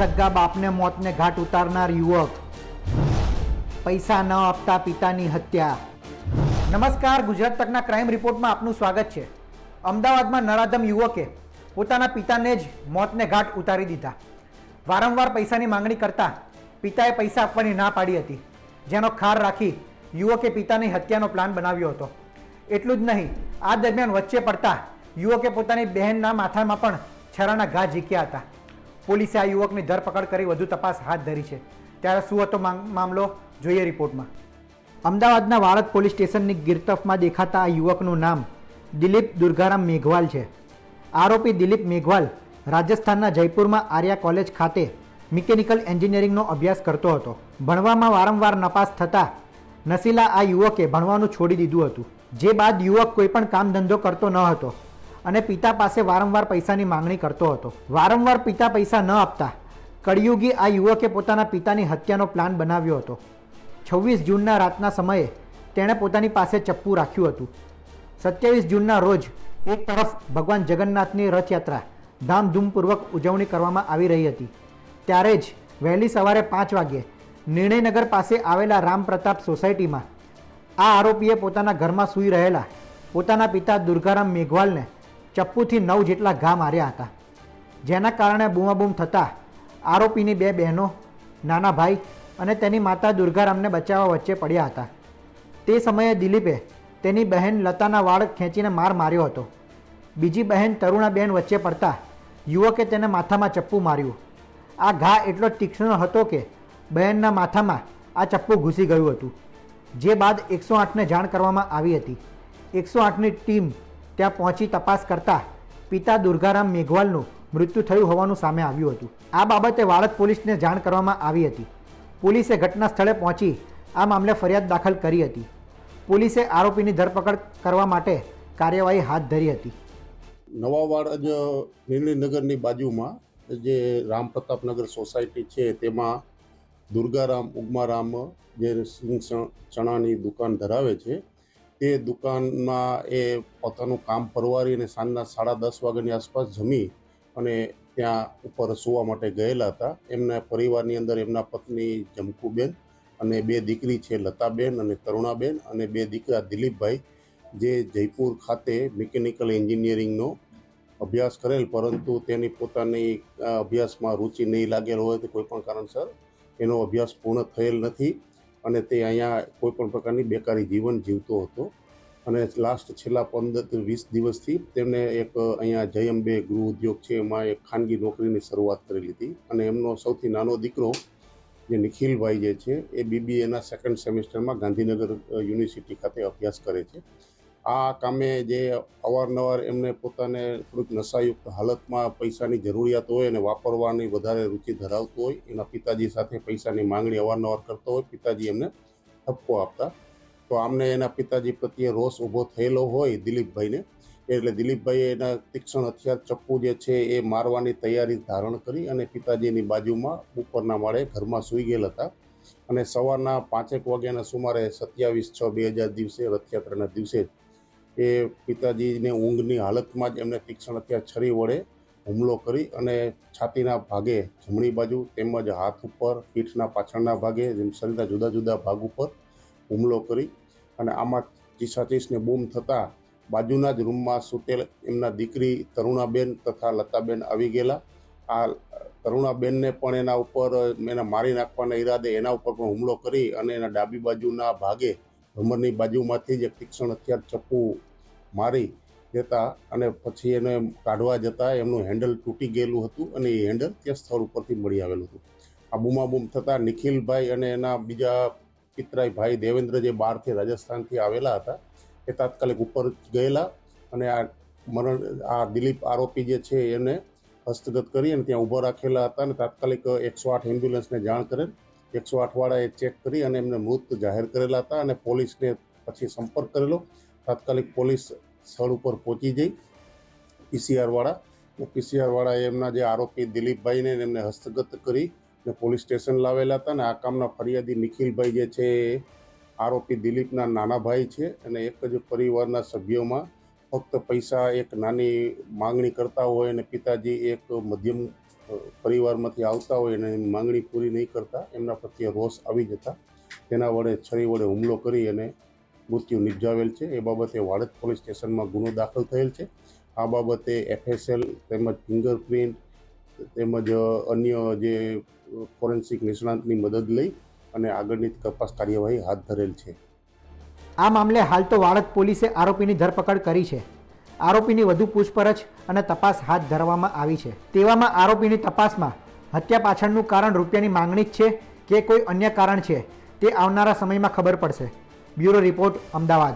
સગ્ગા બાપને મોતને ઘાટ ઉતારનાર યુવક. પૈસા ન આપતા પિતાની હત્યા. નમસ્કાર, ગુજરાત તકના ક્રાઇમ રિપોર્ટમાં આપનું સ્વાગત છે. અમદાવાદમાં નરાધમ યુવકે પોતાના પિતાને જ મોતને ઘાટ ઉતારી દીધા. વારંવાર પૈસાની માંગણી કરતા પિતાએ પૈસા આપવાની ના પાડી હતી. જેનો ખાર રાખી યુવકે પિતાની હત્યાનો પ્લાન બનાવ્યો હતો. એટલું જ નહીં, આ દરમિયાન વચ્ચે પડતા યુવકે પોતાની બહેનના માથામાં પણ છરાના ઘા ઝીક્યા હતા. પોલીસે આ યુવકની ધરપકડ કરી વધુ તપાસ હાથ ધરી છે. ત્યારે શું હતો મામલો? જોઈએ રિપોર્ટમાં. અમદાવાદના વાળદ પોલીસ સ્ટેશનની ગિરતફમાં દેખાતા આ યુવકનું નામ દિલીપ દુર્ગારામ મેઘવાલ છે. આરોપી દિલીપ મેઘવાલ રાજસ્થાનના જયપુરમાં આર્યા કોલેજ ખાતે મિકેનિકલ એન્જિનિયરિંગનો અભ્યાસ કરતો હતો. ભણવામાં વારંવાર નપાસ થતા નશીલા આ યુવકે ભણવાનું છોડી દીધું હતું. જે બાદ યુવક કોઈપણ કામ ધંધો કરતો ન હતો. અને પિતા પાસે વારંવાર પૈસાની માંગણી કરતો હતો. વારંવાર પિતા પૈસા ન આપતા, કળિયુગી આ યુવકે પોતાના પિતાની હત્યાનો પ્લાન બનાવ્યો હતો. છવ્વીસ જૂનના રાતના સમયે તેણે પોતાની પાસે ચપ્પુ રાખ્યું હતું. સત્યાવીસ જૂનના રોજ એક તરફ ભગવાન જગન્નાથની રથયાત્રા ધામધૂમપૂર્વક ઉજવણી કરવામાં આવી રહી હતી. ત્યારે જ વહેલી સવારે પાંચ વાગ્યે નિર્ણયનગર પાસે આવેલા રામ પ્રતાપ સોસાયટીમાં આ આરોપીએ પોતાના ઘરમાં સૂઈ રહેલા પોતાના પિતા દુર્ગારામ મેઘવાલને ચપ્પુથી નવ જેટલા ઘા માર્યા હતા. જેના કારણે બૂમાબૂમ થતાં આરોપીની બે બહેનો, નાના ભાઈ અને તેની માતા દુર્ગારામને બચાવવા વચ્ચે પડ્યા હતા. તે સમયે દિલીપે તેની બહેન લતાના વાળ ખેંચીને માર માર્યો હતો. બીજી બહેન તરુણાબેન વચ્ચે પડતા યુવકે તેને માથામાં ચપ્પુ માર્યું. આ ઘા એટલો તીક્ષ્ણ હતો કે બહેનના માથામાં આ ચપ્પુ ઘૂસી ગયું હતું. જે બાદ એકસો આઠને જાણ કરવામાં આવી હતી. એકસો આઠની ટીમ ત્યાં પહોંચી તપાસ કરતા પિતા દુર્ગારામ મેઘવાલનું મૃત્યુ થયું હોવાનું સામે આવ્યું હતું. આ બાબતે વાળદ પોલીસને જાણ કરવામાં આવી હતી. પોલીસે ઘટના સ્થળે પહોંચી આ મામલે ફરિયાદ દાખલ કરી હતી. પોલીસે આરોપીની ધરપકડ કરવા માટે કાર્યવાહી હાથ ધરી હતી. નવાવાડ જ નિર્ણયનગરની બાજુમાં જે રામ પ્રતાપનગર સોસાયટી છે તેમાં દુર્ગારામ ઉગમારામ જે સિંગ ચણાની દુકાન ધરાવે છે તે દુકાનમાં એ પોતાનું કામ પરવારી સાંજના સાડા દસ વાગ્યાની આસપાસ જમી અને ત્યાં ઉપર સુવા માટે ગયેલા હતા. એમના પરિવારની અંદર એમના પત્ની જમકુબેન અને બે દીકરી છે લતાબેન અને તરુણાબેન અને બે દીકરા દિલીપભાઈ, જે જયપુર ખાતે મિકેનિકલ એન્જિનિયરિંગનો અભ્યાસ કરેલ, પરંતુ તેની પોતાની અભ્યાસમાં રુચિ નહીં લાગેલ હોય તો કોઈ પણ કારણસર એનો અભ્યાસ પૂર્ણ થયેલ નથી. અને તે અહીંયા કોઈ પણ પ્રકારની બેકારી જીવન જીવતો હતો. અને લાસ્ટ છેલ્લા પંદર વીસ દિવસથી તેમણે એક અહીંયા જયંબે ગૃહ ઉદ્યોગ છે, એમાં એક ખાનગી નોકરીની શરૂઆત કરેલી હતી. અને એમનો સૌથી નાનો દીકરો જે નિખિલભાઈ જે છે, એ બીબીએના સેકન્ડ સેમિસ્ટરમાં ગાંધીનગર યુનિવર્સિટી ખાતે અભ્યાસ કરે છે. આ કામે જે અવારનવાર એમને પોતાને થોડીક નશાયુક્ત હાલતમાં પૈસાની જરૂરિયાત હોય અને વાપરવાની વધારે રુચિ ધરાવતો હોય, એના પિતાજી સાથે પૈસાની માંગણી અવારનવાર કરતો હોય, પિતાજી એમને ઠપકો આપતા. તો આમને એના પિતાજી પ્રત્યે રોષ ઊભો થયેલો હોય દિલીપભાઈને, એટલે દિલીપભાઈએ એના તીક્ષ્ણ હથિયાર ચપ્પુ જે છે એ મારવાની તૈયારી ધારણ કરી અને પિતાજીની બાજુમાં ઉપરના માળે ઘરમાં સૂઈ ગયેલ હતા. અને સવારના પાંચેક વાગ્યાના સુમારે સત્યાવીસ છ બે હજાર દિવસે રથયાત્રાના દિવસે એ પિતાજીને ઊંઘની હાલતમાં જ એમને તીક્ષ્ણ હથિયાર છરી વડે હુમલો કરી અને છાતીના ભાગે જમણી બાજુ તેમજ હાથ ઉપર, પીઠના પાછળના ભાગે શરીરના જુદા જુદા ભાગ ઉપર હુમલો કરી અને આમાં ચીસાચીસને બૂમ થતાં બાજુના જ રૂમમાં સૂતેલ એમના દીકરી તરુણાબેન તથા લતાબેન આવી ગયેલા. આ તરુણાબેનને પણ એના ઉપર, એને મારી નાખવાના ઈરાદે એના ઉપર પણ હુમલો કરી અને એના ડાબી બાજુના ભાગે ભમરની બાજુમાંથી જ એક તીક્ષ્ણ હથિયાર ચપ્પુ મારી દેતા અને પછી એને કાઢવા જતાં એમનું હેન્ડલ તૂટી ગયેલું હતું અને એ હેન્ડલ તે સ્થળ ઉપરથી મળી આવેલું હતું. આ બૂમાબૂમ થતાં નિખિલભાઈ અને એના બીજા પિતરાઈ ભાઈ દેવેન્દ્ર જે બહારથી રાજસ્થાનથી આવેલા હતા, એ તાત્કાલિક ઉપર ગયેલા અને આ મરણ, આ દિલીપ આરોપી જે છે એને હસ્તગત કરી અને ત્યાં ઊભા રાખેલા હતા અને તાત્કાલિક એકસો આઠ એમ્બ્યુલન્સને જાણ કરેલ એકસો આઠવાળાએ ચેક કરી અને એમને મૃત જાહેર કરેલા હતા અને પોલીસને પછી સંપર્ક કરેલો. તાત્કાલિક પોલીસ સ્થળ ઉપર પહોંચી જઈ પીસીઆરવાળા પીસીઆરવાળાએ પીસીઆર એમના જે આરોપી દિલીપભાઈને એમને હસ્તગત કરી ને પોલીસ સ્ટેશન લાવેલા હતા અને આ કામના ફરિયાદી નિખિલભાઈ જે છે એ આરોપી દિલીપના નાના ભાઈ છે અને એક જ પરિવારના સભ્યોમાં ફક્ત પૈસા, એક નાની માંગણી કરતા હોય અને પિતાજી એક મધ્યમ પરિવારમાંથી આવતા હોય અને એની માંગણી પૂરી નહીં કરતા, એમના પ્રત્યે રોષ આવી જતા, તેના વડે છરી વડે હુમલો કરી અને મૃત્યુ નિપજાવેલ છે. એ બાબતે વાડજ પોલીસ સ્ટેશનમાં ગુનો દાખલ થયેલ છે. આ બાબતે એફએસએલ તેમજ ફિંગરપ્રિન્ટ તેમજ અન્ય જે ફોરેન્સિક નિષ્ણાંતની મદદ લઈ અને આગળની તપાસ કાર્યવાહી હાથ ધરેલ છે. આ મામલે હાલ તો વાડજ પોલીસે આરોપીની ધરપકડ કરી છે. આરોપીની વધુ પૂછપરછ અને તપાસ હાથ ધરવામાં આવી છે. તેવામાં આરોપીની તપાસમાં હત્યા પાછળનું કારણ રૂપિયાની માંગણી જ છે કે કોઈ અન્ય કારણ છે તે આવનારા સમયમાં ખબર પડશે. Bureau report, Ahmedabad.